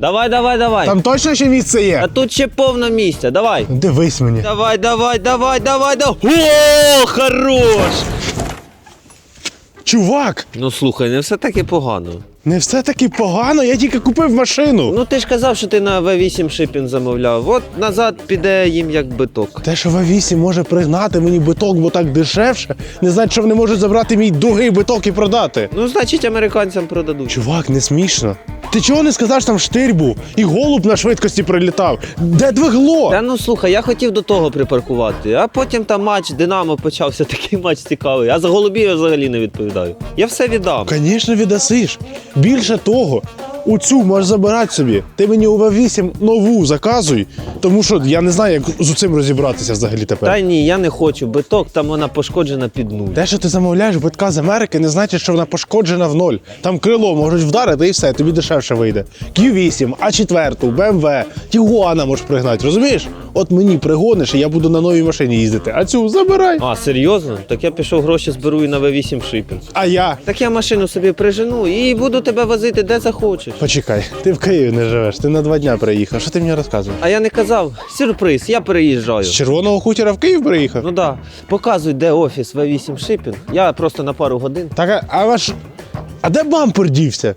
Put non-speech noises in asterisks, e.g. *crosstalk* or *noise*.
Давай, давай, давай. Там точно ще місце є? А тут ще повно місця. Давай. Дивись мені. Давай, давай, давай, давай, давай. О, хорош! Чувак, Ну слухай, не все таки погано. не все таки погано, я тільки купив машину. Ну ти ж казав, що ти на V8 шипінг замовляв. От назад піде їм як биток. Те, що В8 може пригнати мені биток, бо так дешевше, не значить, що вони можуть забрати мій другий биток і продати. Ну, значить, американцям продадуть. Чувак, не смішно. Ти чого не сказав, що там штирь був і голуб на швидкості прилітав? Де двигло? Та ну слухай, я хотів до того припаркувати, а потім там матч Динамо почався *laughs* такий матч цікавий. А за голубів я взагалі не відповідаю. Я все віддам. Звісно, віддасиш. Більше того, у цю можеш забирати собі. Ти мені у В8 нову заказуй, тому що я не знаю, як з цим розібратися взагалі тепер. Та ні, я не хочу. Биток там вона пошкоджена під нуль. Те, що ти замовляєш битка з Америки, не значить, що вона пошкоджена в ноль. Там крило можуть вдарити і все, тобі дешевше вийде. Q8, А4, BMW, Тігуана можеш пригнати, розумієш? От мені пригониш, і я буду на новій машині їздити. А цю забирай. А, серйозно? Так я пішов гроші зберу і на V8 шипінг. А я. Так я машину собі прижену і буду тебе возити де захочеш. Почекай, ти в Києві не живеш, ти на два дня приїхав. Що ти мені розказуєш? А я не казав, сюрприз, я переїжджаю. З червоного хутора в Київ приїхав? Ну да, показуй, де офіс V8 шипінг. Я просто на пару годин. Так, а, а ваш. А де бампер дівся?